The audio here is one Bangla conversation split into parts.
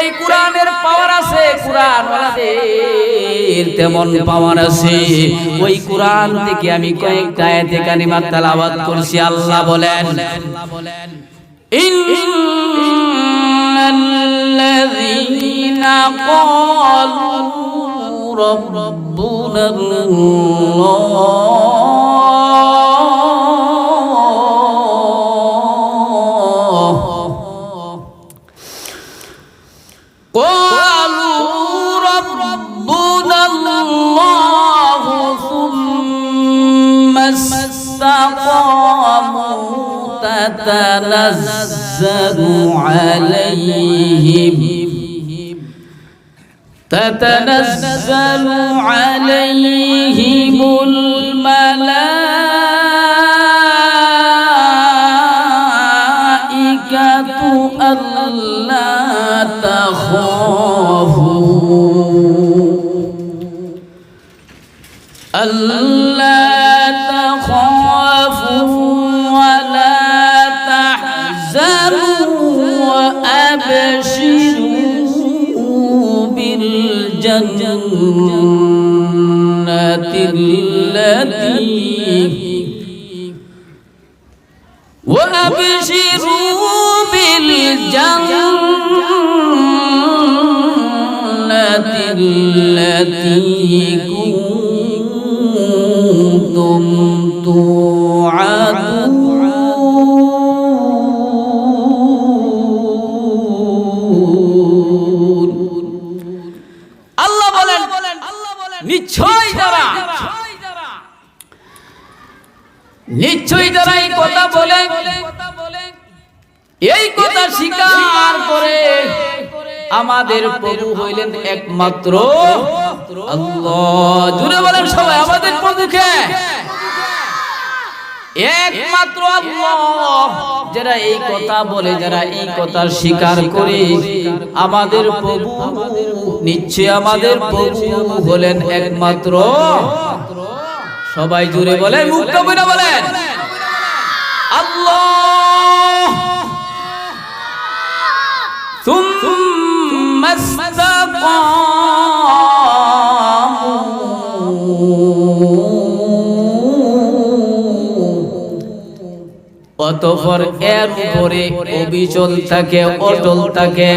এই কোরআনের পাওয়ার আছে কোরআন তেমন পাওয়ার আছে। ওই কোরআন থেকে আমি কয়েকটা আয়াতে কারিমা তেলাওয়াত করছি, আল্লাহ বলেন। ইন্নাল্লাযীনা ক্বালু রাব্বুনা আল্লাহ تتنزل عليهم. تتنزل عليهم الملائكة ألا تخافوا. ألا تخافوا وأبشروا بالجنة التي وأبشروا بالجنة التي নিশ্চয়ই যারা। নিশ্চয়ই যারা। এই কথা বলে এই কথা স্বীকার করে আমাদের প্রভু হইলেন একমাত্র আল্লাহ। জুড়ে বলেন সবাই আমাদের প্রভুকে। একমাত্র আল্লাহ। যারা এই কথা বলে যারা এই কথা স্বীকার করে আমাদের প্রভু নিশ্চয় আমাদের প্রভু হলেন একমাত্র সবাই জুড়ে বলেন মুক্ত করে বলেন আল্লাহ ثم استقاموا অতঃপর এর উপরে অবিচল থাকে, অটল থাকে।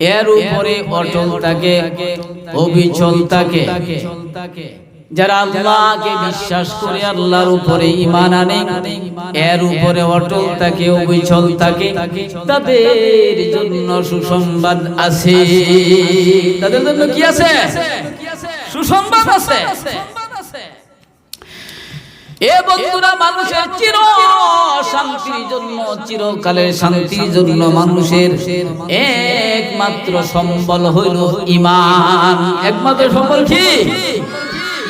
এর উপরে অটল থাকে, অবিচল থাকে। যারা আল্লাহকে বিশ্বাস করে, আল্লাহর উপরে ঈমান আনে, এর উপরে অটল থাকে, অবিচল থাকে, তাদের জন্য সুসংবাদ আছে। তাদের জন্য কি আছে? সুসংবাদ আছে। এ বন্ধুরা, মানুষের চির শান্তির জন্য, চিরকালের শান্তির জন্য মানুষের একমাত্র সম্বল হইল ইমান। একমাত্র সম্বল কি?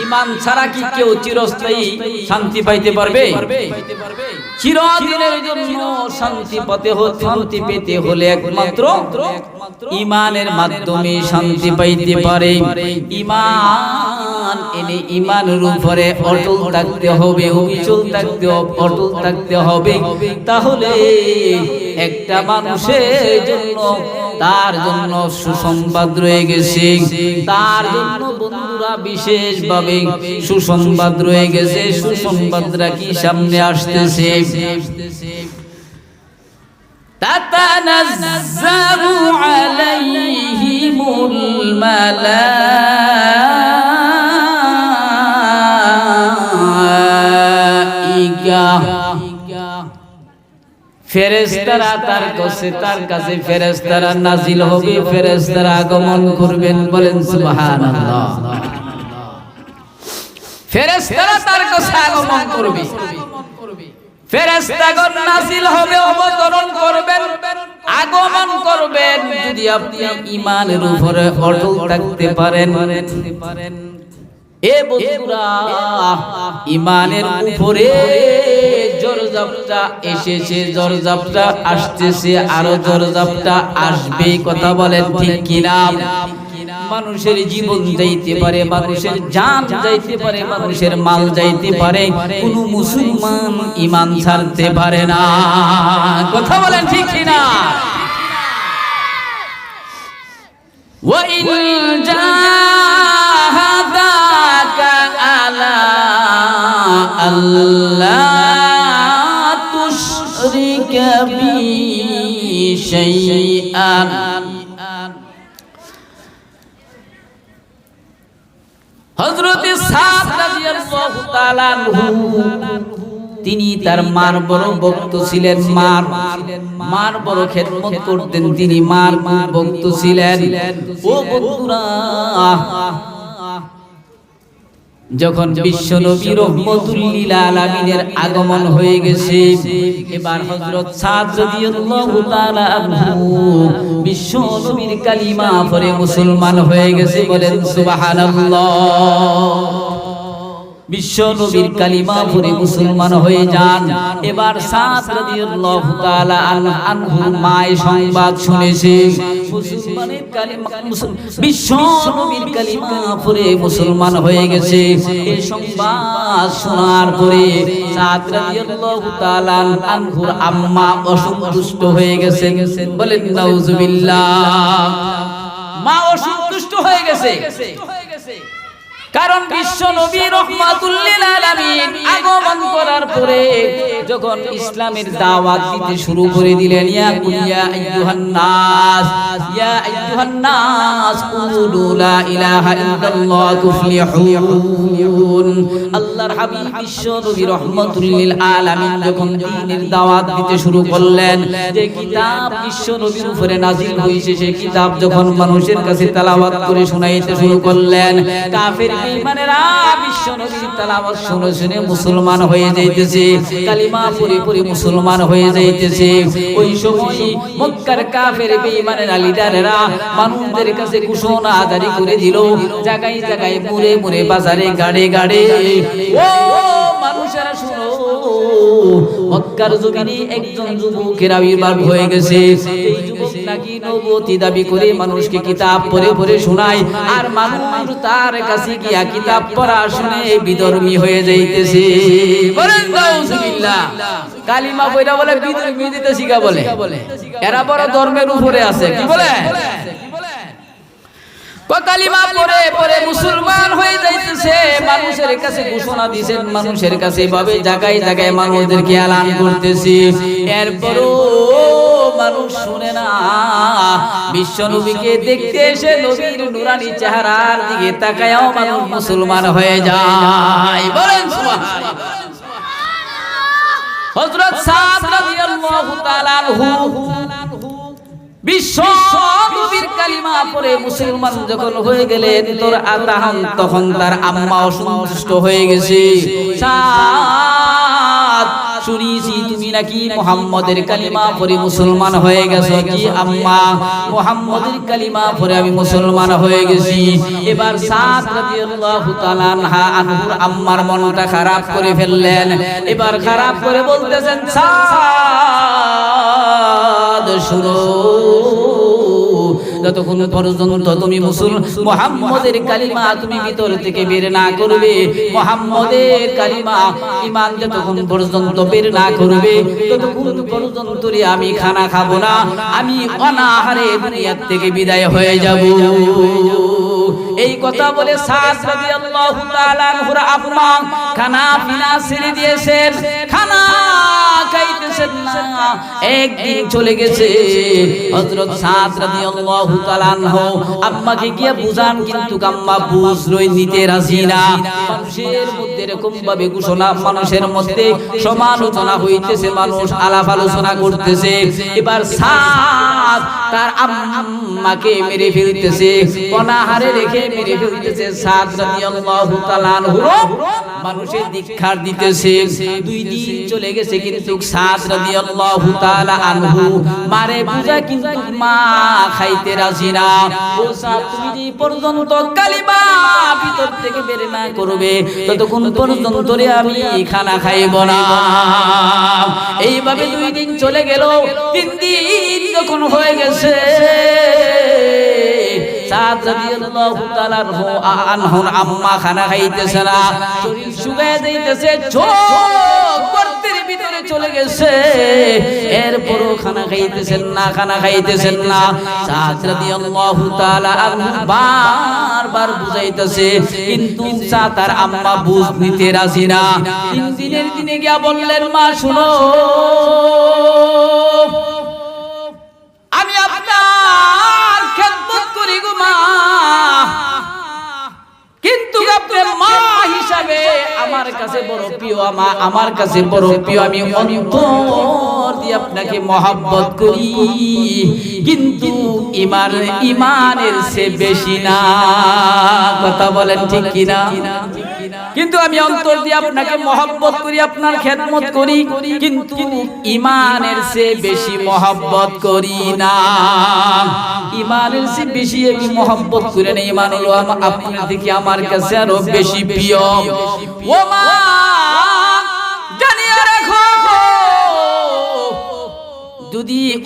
ইমান ছাড়া কি কেউ চিরস্থায়ী শান্তি পাইতে পারবে? চিরদিনের জন্য শান্তি পথে শান্তি পেতে হলে একমাত্র ইমানের মাধ্যমে শান্তি পাইতে পারে। ইমান এনে ইমানের উপরে অটল থাকতে হবে অবিচল থাকতে হবে, অটল থাকতে হবে। তাহলে একটা মানুষের জন্য তার জন্য সুসংবাদ রয়ে গেছে তার জন্য বন্ধুরা বিশেষভাবে সুসংবাদ রয়ে গেছে সুসংবাদরা কি সামনে আসতেছে تتنزل عليهم الملائكة ফেরেস্তারা তার কাছে তার কাছে ফেরেস্তারা নাজিল হবে ফেরেস্তারা আগমন করবেন বলেন সুবহানাল্লাহ। ফেরেস্তারা তার কাছে আগমন করবে। ফেরেস্তাগণ নাজিল হবে, অবতরণ করবেন, আগমন করবেন। যদি আপনি ইমানের উপরে অটল থাকতে পারেন, এ বন্ধুরা ইমানের উপরে জোরজাপটা এসেছে জোরজাপটা আসতেছে আরো জোরজাপটা আসবে কথা বলেন ঠিক কিনা মানুষের জীবন যাইতে পারে মানুষের জান যাইতে পারে মানুষের মাল যাইতে পারে কোন মুসলমান ইমান ছাড়তে পারে না কথা বলেন ঠিক কিনা وإن جاهداك على ألا شيئا হযরত সাদ রাদিয়াল্লাহু তাআলা আনহু তিনি তার মার বড় ভক্ত ছিলেন মার মার বড় খেদমত করতেন তিনি মার ভক্ত ছিলেন ও বন্ধুরা যখন বিশ্ব নবী রহমতুল আলামিনের আগমন হয়ে গেছে। এবার হযরত সাদ রাদিয়াল্লাহু তাআলা আনহু বিশ্ব নবীর কালিমা পরে মুসলমান হয়ে গেছে বলেন সুবহানাল্লাহ। বিশ্ব নবীর কালিমা পড়ে মুসলমান হয়ে যান। এবার সাদ রাদিয়াল্লাহু তাআলা আন- আনহু মায় সংবাদ শুনেছে। মুসলমানের কালিমা বিশ্ব নবীর কালিমা পড়ে মুসলমান হয়ে গেছে। এই সংবাদ শোনার পরে সাদ রাদিয়াল্লাহু তাআলা আনহুর আম্মা অসন্তুষ্ট হয়ে গেছেন। বলেন নাউজুবিল্লাহ। মা অসন্তুষ্ট হয়ে গেছে। কারণ বিশ্ব নবী রহমাতুল্লিল আলামিন আগমন করার পরে যখন ইসলামের দাওয়াত দিতে শুরু করে দিলেন ইয়া কুলিয়া আইয়ুহান নাস ইয়া আইয়ুহান নাস কুলু লা ইলাহা ইল্লাল্লাহ তুফলিহুন। আল্লাহর হাবিব বিশ্ব নবী রহমাতুল্লিল আলামিন যখন দ্বীনের দাওয়াত দিতে শুরু করলেন যে কিতাব বিশ্ব নবীর উপরে নাজিল হয়েছে সেই কিতাব যখন মানুষের কাছে তেলাওয়াত করে শোনাইতে শুরু করলেন কাফের মুসলমান হয়ে যাইতেছে, কালিমা পড়ে পড়ে মুসলমান হয়ে যাইতেছে। ওই সময় মক্কার কাফের মানুষদের কাছে ঘোষণা জারি করে দিল জায়গায় জায়গায় মুরে মুরে বাজারে গাড়ে গাড়ে। মানুষেরা শুনো, মক্কার জমিনে একজন যুবকের আবির্ভাব হয়ে গেছে। এই নাকি দাবি করে, মানুষকে কিতাব পড়ে পড়ে শোনায় আর মানুষ তার কাছে গিয়া কিতাব পড়া শুনে বিধর্মী হয়ে যাইতেছে। কালিমা বলে, বিধর্মী দিতে শিখা বলে। এরা বড় ধর্মের উপরে আছে, কি বলে? মানুষের কাছে এভাবে জায়গায় জায়গায় মানুষদেরকে করতেছি। এরপরও মানুষ শুনে না। বিশ্ব নবীকে দেখতে এসে নবীর নুরানি চেহারার দিকে তাকায়াও মানুষ মুসলমান হয়ে যায়। বলেন হযরত হয়ে তখন তার আম্মা অসন্তুষ্ট হয়ে গেছে। শুনিছি তুমি নাকি মোহাম্মদের কালিমা পরে মুসলমান হয়ে গেছো? কি আম্মা? মোহাম্মদের কালিমা পরে আমি মুসলমান হয়ে গেছি। এবার সাদ রাদিয়াল্লাহু তাআলা আনহা আনহুর আম্মার মনটা খারাপ করে ফেললেন। এবার খারাপ করে বলতেছেন সাদ শুনো। যতক্ষণ পর্যন্ত তুমি মুসল মোহাম্মদের কালিমা তুমি ভিতর থেকে বের না করবে, মোহাম্মদের কালিমা ইমান যতক্ষণ পর্যন্ত বের না করবে, ততক্ষণ পর্যন্ত আমি খানা খাব না, আমি অনাহারে দুনিয়ার থেকে বিদায় হয়ে যাব। এই কথা বলে সাদ খানা পিনা ছেড়ে দিয়েছেন। খানা খাইতেছেন না। একদিন চলে গেছে হযরত সাদ রাদিয়াল্লাহু তাআলা আনহু। আম্মাকে গিয়ে বুঝান কিন্তু আম্মা বুঝলই নিতে রাজি না। মানুষের মধ্যে এরকম ভাবে ঘোষণা মানুষের মধ্যে সমালোচনা হইতেছে মানুষ আলাপ আলোচনা করতেছে। এবার সাদ তার আম্মাকে মেরে ফেলতেছে অনাহারে রেখে মেরে ফেলতেছে সাদ রাদিয়াল্লাহু তাআলা আনহু। মানুষের দীক্ষার দিতেছে। দুই দিন চলে গেছে কিন্তু সাদ রাদিয়াল্লাহু তাআলা আনহু। মারে বুঝা কিন্তু মা খাইতে রাজি না। তুমি যে পর্যন্ত কালিমা ভিতর থেকে বের না করবে, ততক্ষণ পর্যন্ত রে আমি খানা খাইব না। এইভাবে দুই দিন চলে গেল। তিন দিন যখন হয়ে গেছে আম্মা খানা খাইতেছে না। শরীর শুকায় যাইতেছে গর্তের চলে গেছে। এরপরও খানা খাইতেছেন না, খানা খাইতেছেন না। সাদ রাদিয়াল্লাহু তাআলা বারবার বুঝাইতেছে, কিন্তু তার আম্মা বুঝ নিতে রাজি না। তিন দিনের দিনে গিয়া বললেন, মা, শুনো। আমি আপনার আমার কাছে বড় প্রিয় আমা আমার কাছে বড় প্রিয় আমি অন্তর দিয়ে আপনাকে মহাব্বত করি। কিন্তু ইমান ইমানের সে বেশি না। কথা বলেন ঠিক কিনা? কিন্তু আমি অন্তর দিয়ে আপনাকে মহব্বত করি আপনার খেদমত করি কিন্তু ইমানের সে বেশি মহব্বত করি না। ইমানের সে বেশি আমি মহব্বত করি না। ইমান হলো আপনার দিকে আমার কাছে আরও বেশি প্রিয়। ও মা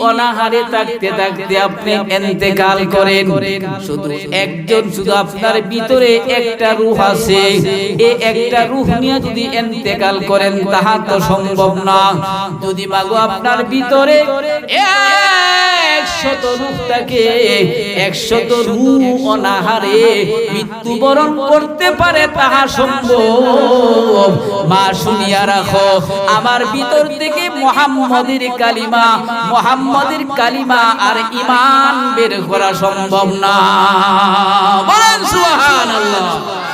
অনাহারে থাকতে থাকতে আপনি এন্তেকাল করেন। শুধু একজন, শুধু আপনার ভিতরে একটা রূহ আছে। এই একটা রূহ নিয়ে যদি এন্তেকাল করেন, তাহা তো সম্ভব না। যদি মাগো আপনার ভিতরে আমার ভিতর থেকে মোহাম্মদের কালিমা মোহাম্মদের কালিমা আর ইমান বের করা সম্ভব না। বলেন সুবহানাল্লাহ।